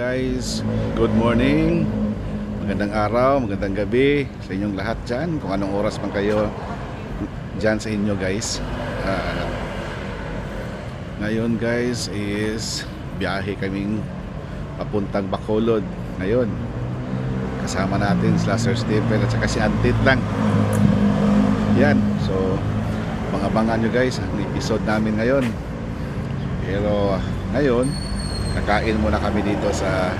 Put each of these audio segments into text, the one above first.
guys, good morning. Magandang araw, magandang gabi sa inyong lahat dyan. Kung anong oras man kayo dyan sa inyo guys. Ah, Ngayon guys is biyahe kaming papuntang Bacolod. Ngayon Kasama natin sila Sir Stephen at saka si Antit lang Yan, so Pangabangan nyo guys ang episode namin ngayon. Pero ngayon Kakain muna kami dito sa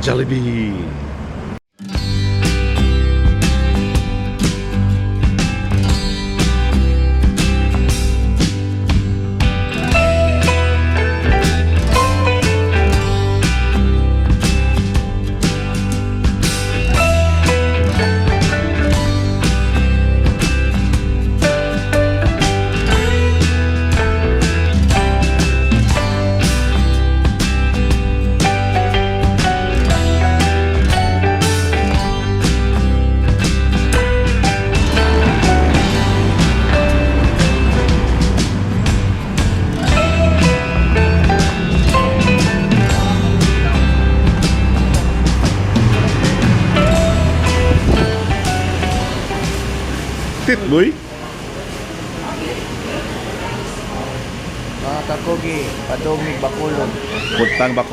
Jollibee.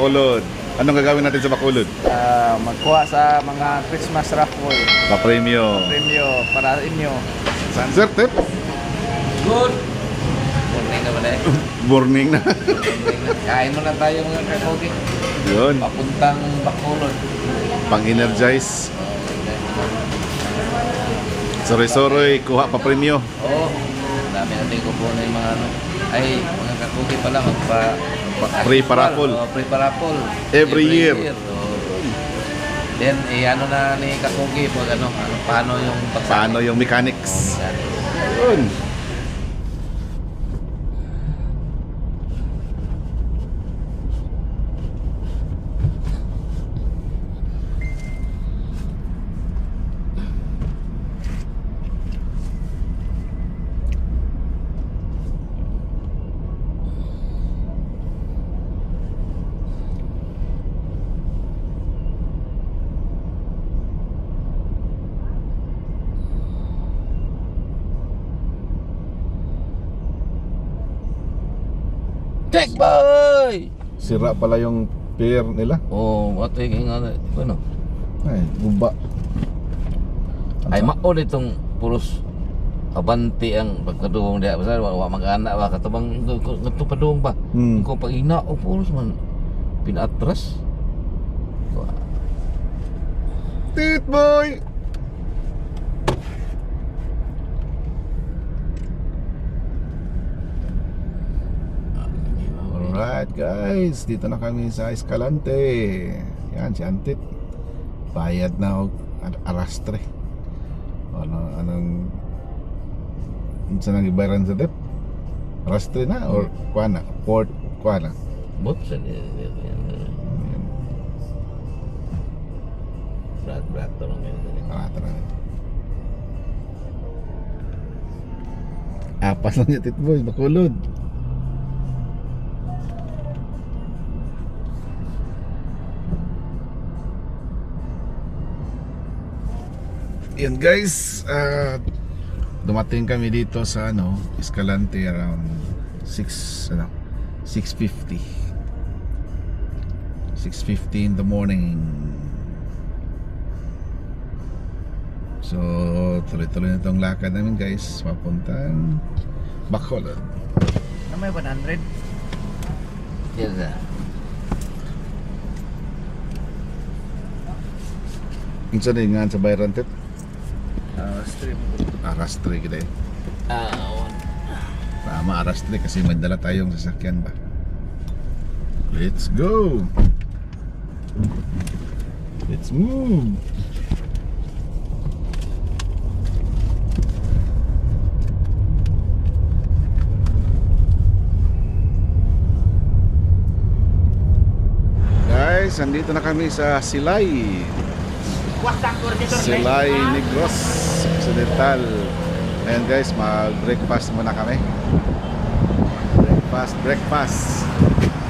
Bacolod. Anong gagawin natin sa Bacolod? Ah, magkuha sa mga Christmas raffle. Pa-premyo. Premyo para inyo. Sir, tip? Good! Morning eh. Morning na. Morning na. Kain mo na tayo mga kakugi. Yun. Papuntang bakulod. Pang-energize. Sorry-sorry, kuha pa premyo. Oo. Oh, dami natin kukuha yung mga ano. Ay, mga kakugi pala magpa... magpa- Free parapol. Oh, free parapol. Every year. oo. Then, eh, ano na ni kakugi pag ano, ano paano yung pagsali? Paano yung Oh, mechanics? Yun. Check boy! Sira pala yung pair nila. Oh, ato yung ano, ano? Ay, guba. Ay mao itong pulos abanti ang pagkaduong dia basta wa wa mag-ana wa katubang ngadto paduong ba. Hmm. Kung pag ina o pulos man pinatras. Titboy! Alright guys, dito na kami sa Escalante. Yan, si Antit. Bayad na og ar- arastre. Ano, anong Unsa nang ibayaran sa dep? Arastre na or kuha na? Port, kuha na? Bot sa Brat brat to lang yun. Ah, tara. Apas lang niya titboy, bakulod. Yan guys, ah, dumating kami dito sa ano, Escalante around 6 ano, 6:50. 6:50 in the morning. So, tuloy-tuloy na itong lakad namin guys, papuntang Bacolod. Na may 100? Yes, sir. Yung nga sa Bayran Uh, strip. Arastre kita eh. Ah, one. Tama, arastre kasi may dala tayong sasakyan ba. Let's go! Let's move! Guys, andito na kami sa Silay. Silay Negros Occidental. Ayan guys, mag-breakfast muna kami. Breakfast, breakfast.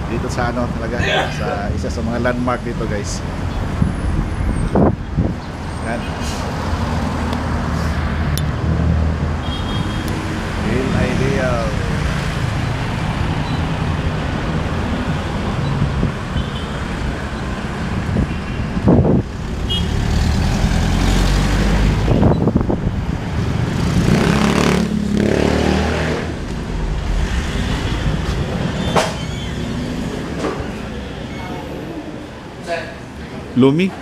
dito sa ano talaga sa isa sa mga landmark dito guys yan Real Ideal Lumi ko?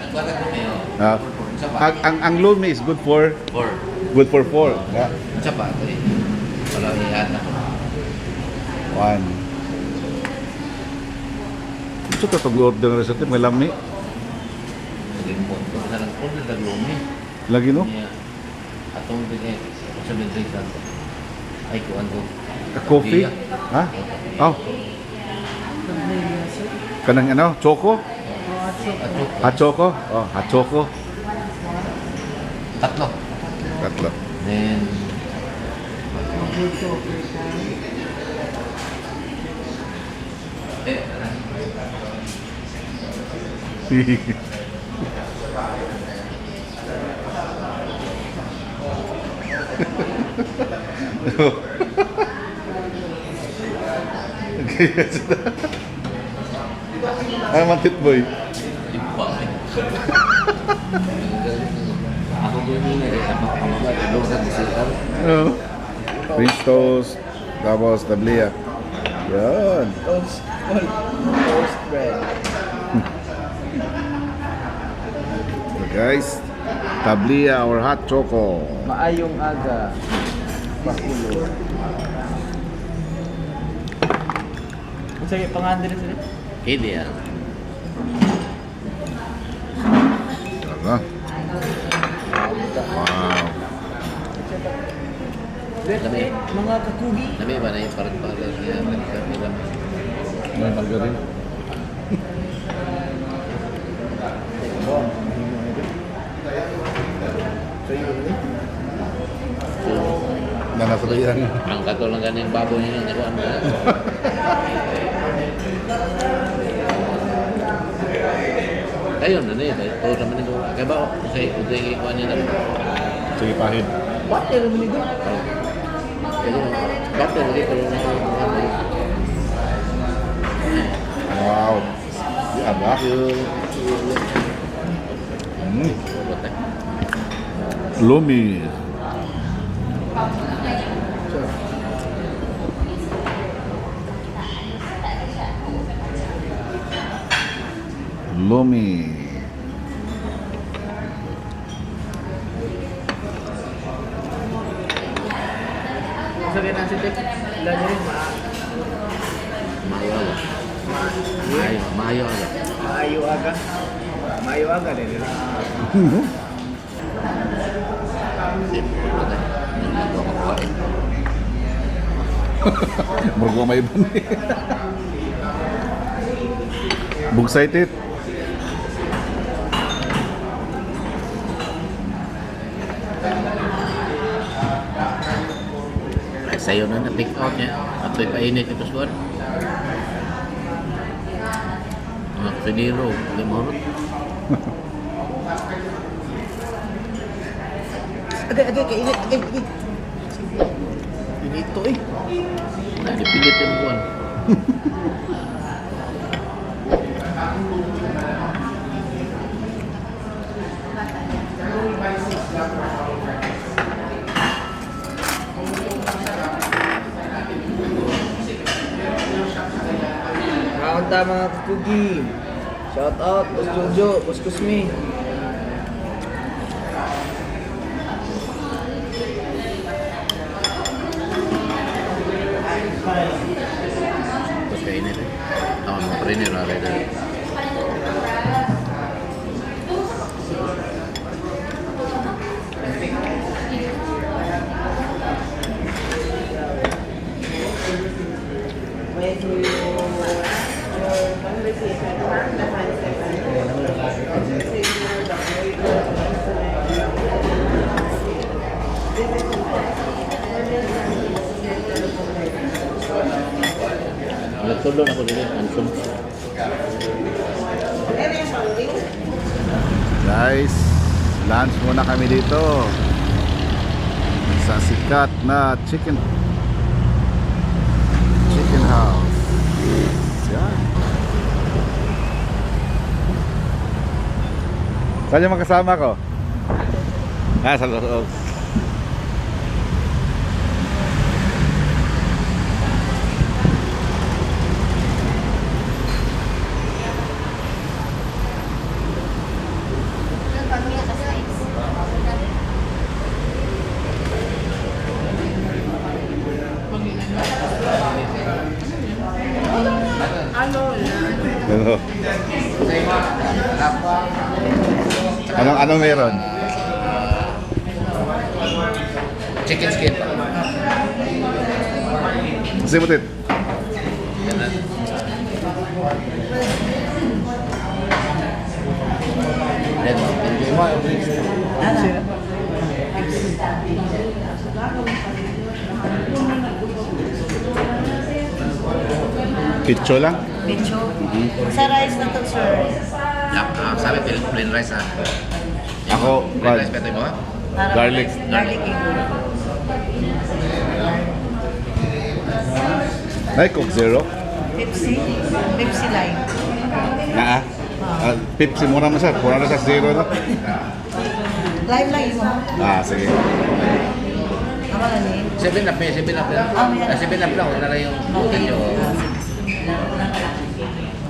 Ah, Sa ang, ang, ang Lumi is good for Four. good for four yeah. Sa pa? Ito eh. Wala iyan na. one Gusto ka pag-order na sa mga lami Limot. Sa lang po na naglumi. lagi no Niya. Atong bigay. Sa bigay ka. Ay, kuhan ko. A coffee ha oh kanang ano choco Choco oh hot choco Tatlo. tatlo Then, eh, ano man tit boy. Ako na rin. Sa oh. French toast tapos tablia yan Toast, toast bread. so guys tablia or hot choco Maayong aga. Bakulo. Sa'yo, pangalan din sila? Hindi mga kakugi. Nami ba na yung parang parang niya? Nila. May margarine. Na nasa yan. Ang katol ng ganyan baboy niya. Hindi ko ano. Ayun, ano yun? Oo, naman ito. Kaya ba, kasi uday ko niya na. Sige pahid. Bakit naman ito? Pero, bakit lagi ko lang Wow. Yan ba? Mm. Lumi. Lumi. Sabi na si Tek, lalo rin ma Maayo ala. Maayo, maayo ala. maayo aga. Maayo aga din. Simple ba tayo? Hindi ko makakuhain. Murgo may bani. Bugsited. Ay, sa'yo na na-take out niya. At may painit ito suwan. Mga piniro, limorot. Agay, agay, kainit, agay, agay. Pinito eh. Nadipilit yung buwan. mga kakugi. Shout out, Boss Jojo, Boss Kusmi. Tulong ako dito. Anson. Guys, lunch muna kami dito. Sa sikat na chicken chicken house. Yan. Saan yung makasama ko? Ah, sa loob. Ano? Anong meron? Chicken skin. Simutit. Then, enjoy mo. Kitcho lang. Bicho. Sa rice na to, sir. Yap, ah, sabi plain, rice ha. Ako, Plain Brad. rice beto mo ha? Para Garlic. Garlic egg. Ay, Coke Zero. Pepsi. Pepsi lime. Naa. Ah, Pepsi mura mo sir. Pura na sa zero na. Lime lang yun. Ah, sige. Ako na ni. Seven up eh, seven up lang. Ah, may- Ah, seven up lang, wala na yung hotel nyo.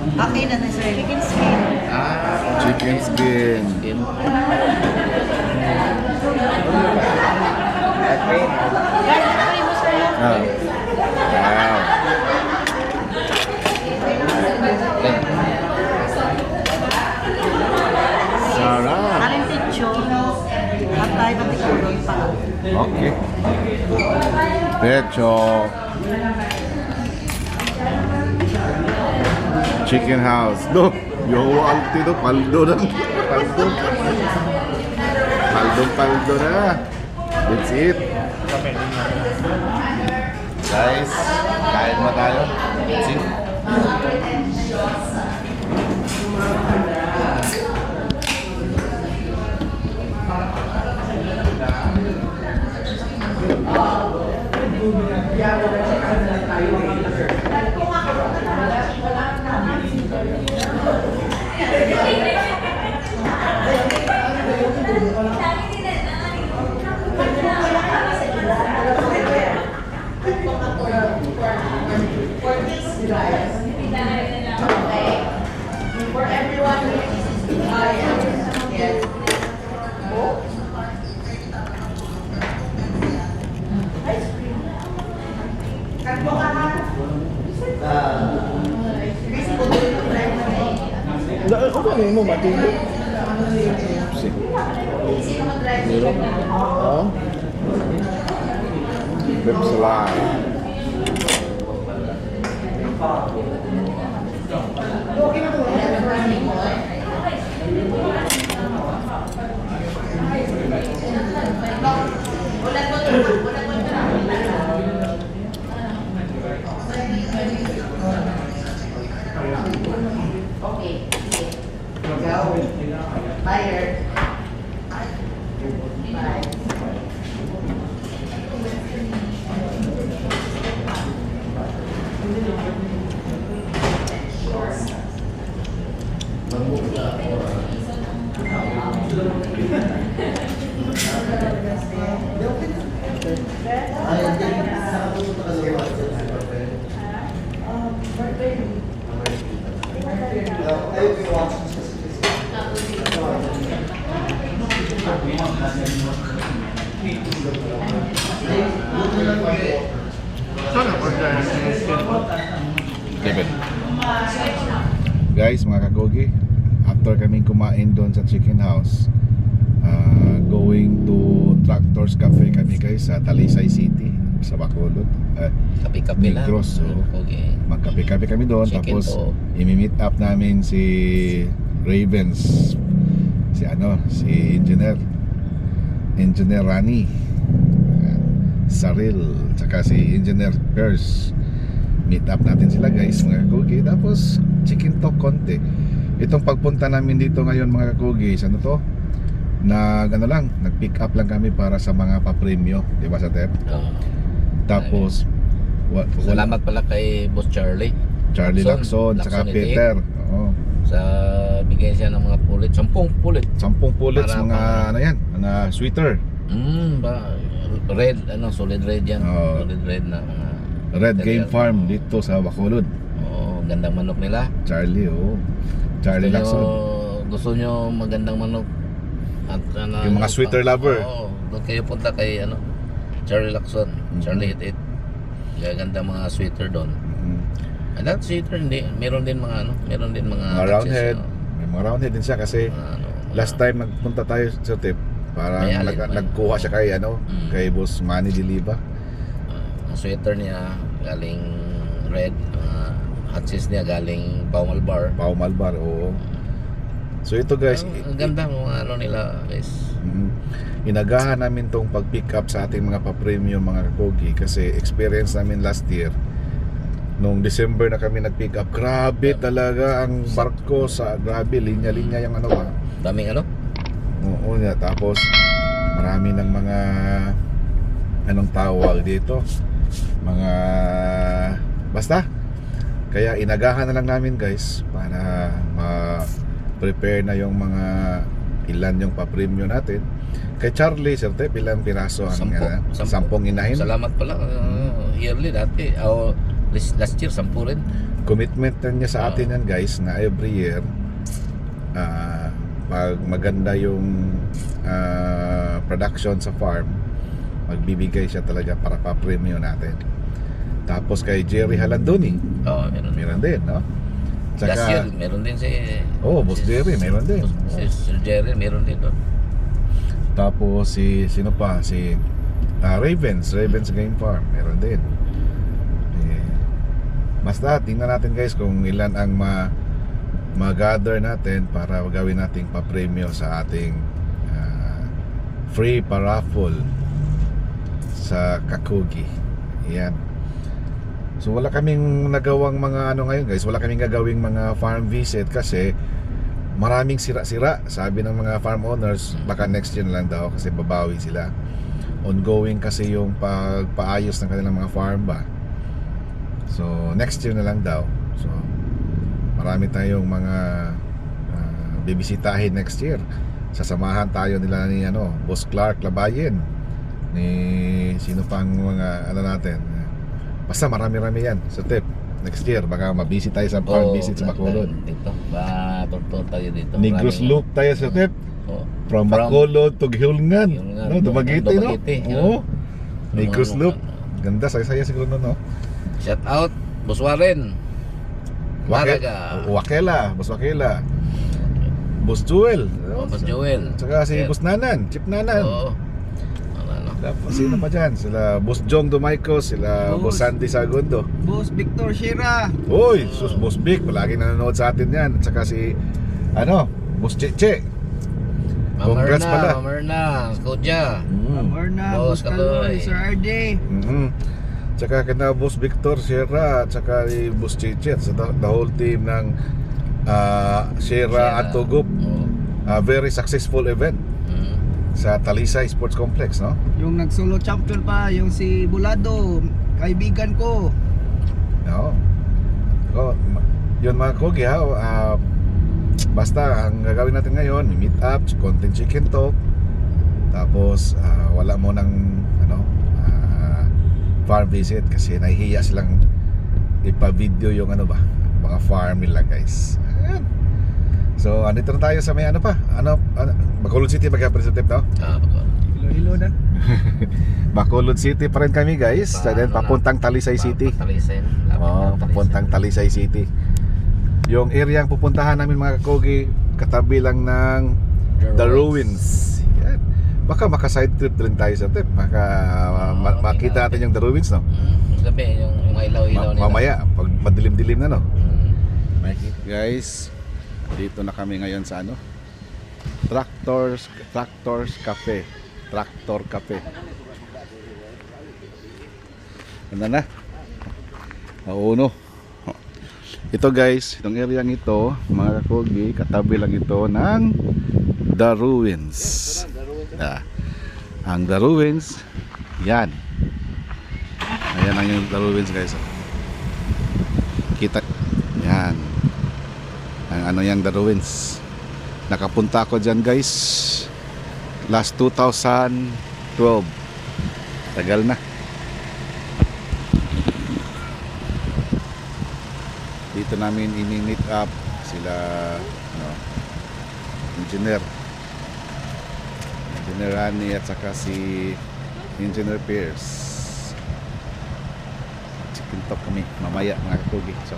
Okay na na, sir. Chicken skin. Ah, Chicken skin. sir. Ah. Wow. Sarap. Aring ticho. At tayo pati kulon pa. Okay. Pecho. Chicken house. Do. Yo, alti do. Paldo na. Paldo. Paldo, paldo na. That's it. Guys, kain mo tayo. That's it. Ako ba? Mo matindi? Meron. Oo. Lips alive. David. Guys, mga kagogi, after kaming kumain doon sa chicken house, uh, going to Tractors Cafe kami guys sa Talisay City, sa Bacolod. Uh, Kape-kape lang. Negros, oh. Okay. magkape-kape kami doon Chicken tapos imi-meet up namin si Ravens si ano si engineer engineer Rani. Saril tsaka si engineer Pers meet up natin sila guys mga kakugi tapos chicken talk konti itong pagpunta namin dito ngayon mga kakugi ano to nag ano lang nag pick up lang kami para sa mga papremyo di ba sa tep Oo. tapos wa, wala Salamat pala kay Boss Charlie Charlie Lacson, Lacson, saka Lacson Peter oo sa bigay siya ng mga pulit, sampung pulit. sampung pullets Para mga pang- ano yan mga sweater Mm, ba red ano solid red yan. Oo. Solid red na mga Red material. Game Farm dito sa Bacolod Oo, gandang manok nila. Charlie oh Charlie gusto Lacson nyo, gusto nyo magandang manok at ano, Yung mga ano, sweater pa- lover. Oo, doon kayo punta kay ano Charlie Lacson, Mhm. Charlie Hit It. Gaganda mga sweater doon. Mm. And that sweater hindi, meron din mga ano, meron din mga mga roundhead patches, may mga roundhead din siya kasi. Mga ano, last mga- time nagpunta tayo sa tip para nag, nagkuha siya kay ano Mm. kay boss Manny Diliba ah, ang sweater niya galing red, uh, hatches niya galing Paumal Bar. Pao Malbar oo so ito guys Ang- ang ganda ng mga ano nila, guys. mm, inagahan namin tong pag pick up sa ating mga pa-premium mga kakogi kasi experience namin last year nung December na kami nag-pick up grabe talaga ang barko sa grabe linya-linya yung ano ba? Daming ano? Oo nga, tapos marami ng mga anong tawag dito? Mga basta. Kaya inagahan na lang namin guys para ma-prepare na yung mga ilan yung pa-premium natin kay Charlie Sir Tep ilang piraso ang Sampo. uh, Sampo. sampung inahin Salamat pala. uh, yearly dati. Oh, last, year, sampu rin. commitment na niya sa Oo. atin yan guys na every year ah, pag maganda yung ah, production sa farm magbibigay siya talaga para pa-premium natin tapos kay Jerry Halandoni Oo, meron. meron din no last year, Tsaka, meron din si... oh Boss si- Jerry meron din Si Sir Jerry, meron din doon. Tapos si sino pa? Si ah, Ravens Ravens Game Farm meron din. Eh, basta tingnan natin guys kung ilan ang ma ma-gather natin para gawin nating pa-premium sa ating ah, free paraffle sa Kakugi. Yan so wala kaming nagawang mga ano ngayon guys. Wala kaming gagawing mga farm visit kasi maraming sira-sira sabi ng mga farm owners baka next year na lang daw kasi babawi sila. Ongoing kasi yung pagpaayos ng kanilang mga farm ba. So next year na lang daw. So marami tayong mga ah, bibisitahin next year. Sasamahan tayo nila ni ano Boss Clark Labayen ni sino pang mga ano natin. Basta marami-rami yan sa tip next year baka mabisi tayo sa farm Oo, visit sa Bacolod Dito. Ba, tunto tayo dito. Negros Maraming- Loop tayo sa tip Oo. from From- Bacolod to Gihulngan, no Dumaguete no Dumaguete, oo Negros Loop ganda saya-saya siguro no no Shout out, Boss Warren. Wake- Maraga. Wakela Boss Wakela Boss Joel Oh, Boss Joel. Tsaka si. Boss Nanan Chip Nanan Oo. Tapos sino pa dyan? Sila Boss Jong Dumayco Sila Boss Boss. Sandy Sagundo Boss Victor Shira. Uy, sus Boss Vic Palagi nanonood sa atin yan At saka si Ano Boss Cheche Congrats Mamerna, pala. Mamerna, Skodja. mm. Morna, Boss Kaloy. Sir RJ. Mhm. Tsaka kina Boss Victor Sierra at saka ni Boss Chichi at sa the, whole team ng ah, Sierra at Tugup. Oo. A very successful event Mm. Sa Talisay Sports Complex, no? Yung nag-solo champion pa, yung si Bulado, kaibigan ko. No. So, yun mga kogi ha. ah, basta ang gagawin natin ngayon, meet up, content chicken talk. Tapos ah, wala mo ng ano, ah, farm visit kasi nahihiya silang ipa-video yung ano ba, mga farm nila guys. Ayan. So, andito na tayo sa may ano pa? Ano, ano Bacolod City ba kaya President no? Ah, bako. Hilo-hilo na. Bacolod City pa rin kami guys. Pa- then ano papuntang Talisay City. Talisay. papuntang Talisay City. Yung area ang pupuntahan namin mga kogi, katabi lang ng The Ruins. Yan. Baka maka side trip din tayo sa trip. Baka uh, ma- okay makita na. natin yung The Ruins, no? Mm, gabi, yung, yung ilaw-ilaw Ma- nila. mamaya, pag madilim-dilim na, no? Mm. Guys, dito na kami ngayon sa ano? Tractors, Tractors Cafe. Tractor Cafe. Ano na? Nauno. Ito guys, itong area ito, mga kakogi, katabi lang ito ng The Ruins. Ah, ang The Ruins, yan. Ayan ang yung The Ruins guys. Kita, yan. Ang ano yung The Ruins. Nakapunta ako dyan guys. Last 2012. Tagal na. dito namin ini-meet up sila ano, engineer engineer Rani at saka si engineer Pierce chicken talk kami mamaya mga kakugi so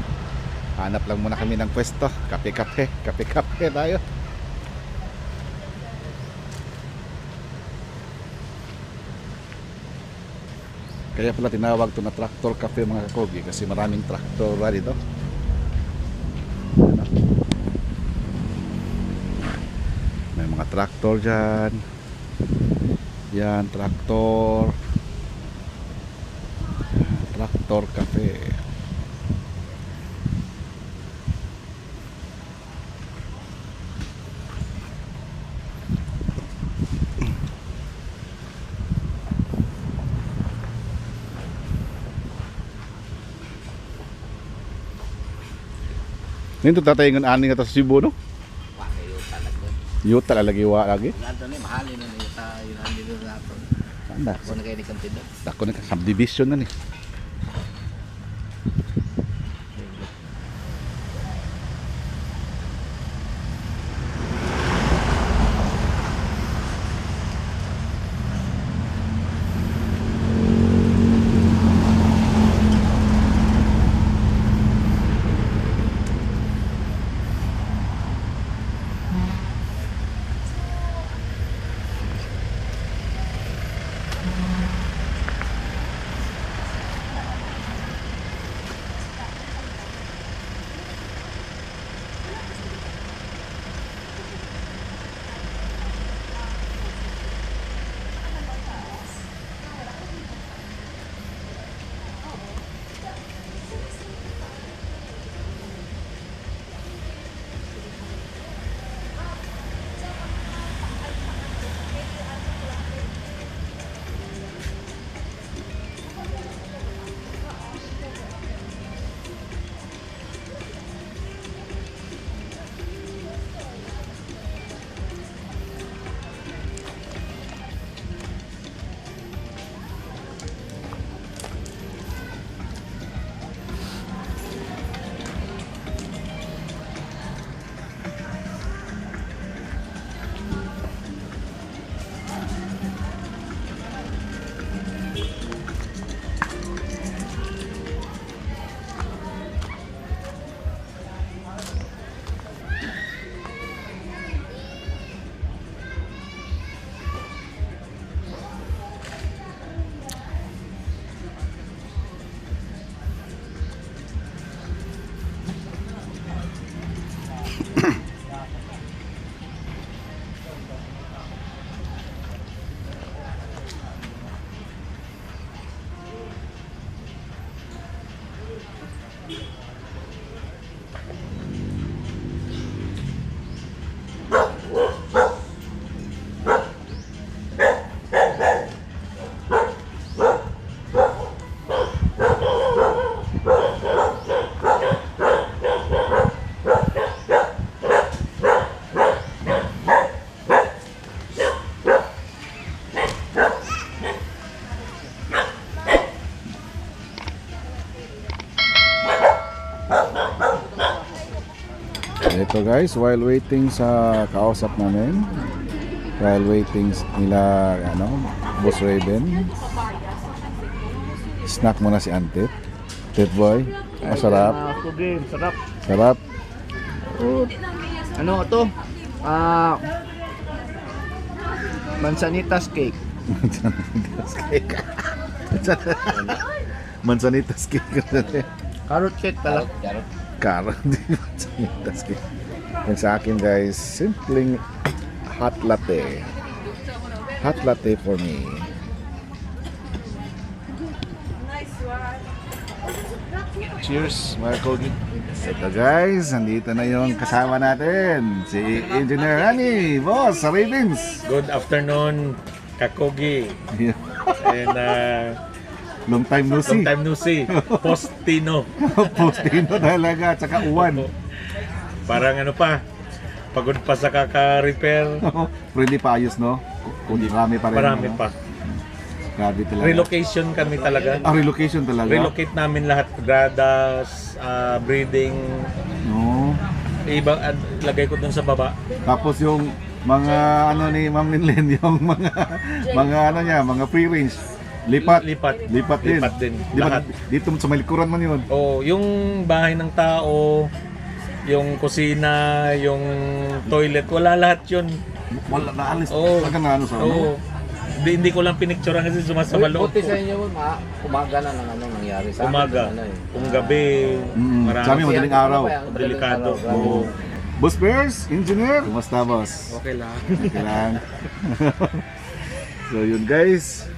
hanap lang muna kami ng pwesto kape-kape kape-kape tayo kaya pala tinawag to na tractor cafe mga kakugi kasi maraming traktor ba dito? May mga traktor dyan. Yan, traktor. Yan, Traktor cafe. Nito tatayin ng aning atas Cebu no? Yuta lalagi wa lagi. Ganto ni mahali na ni sa yun ang dito sa ato. Anda. Ako na kayo ni kantido. Dako ka subdivision na ni. Ito guys, while waiting sa kausap namin, while waiting nila, ano, Boss Raven, snack muna si Antit. Tit boy, game, sarap. sarap. Ano to? Ah Mansanitas cake. Mansanitas cake. Mansanitas cake. Carrot cake pala. Charot. Karo, di mansanitas cake. Yung sa akin guys, simpleng hot latte. Hot latte for me. Cheers, mga kogi. Ito guys, nandito na yung kasama natin. Si Engineer Rani, boss, sa Ravens. Good afternoon, Kakogi. And uh, Long time no long see. time no see. Postino. Postino talaga, tsaka uwan. Parang ano pa, pagod pa sa kaka-repair. Pero hindi pa ayos, no? Kung marami pa rin. Marami no? pa. Grabe talaga. Relocation kami talaga. Ah, relocation talaga? Relocate namin lahat. Gradas, ah, breeding. No. Iba, ad- lagay ko dun sa baba. Tapos yung mga ano ni Ma'am Linlen, yung mga mga ano niya, mga free range. Lipat. Lipat. Lipat din. Lipat din. Di ba, Lahat. dito sa may likuran man yun. Oh, yung bahay ng tao, yung kusina, yung toilet, wala lahat yun. Wala na alis. Oo. Talaga na ano sa ano. Oo. Hindi, hindi ko lang pinicturean kasi sumasama loob Buti ko. sa inyo, ma umaga na ng ano nangyari sa akin, Umaga. ano eh. Kung gabi, Mm, marami. sa amin, madaling araw. Delikado. Oo. Boss Bears, engineer. Kumusta boss? Okay lang. Okay lang. so yun guys.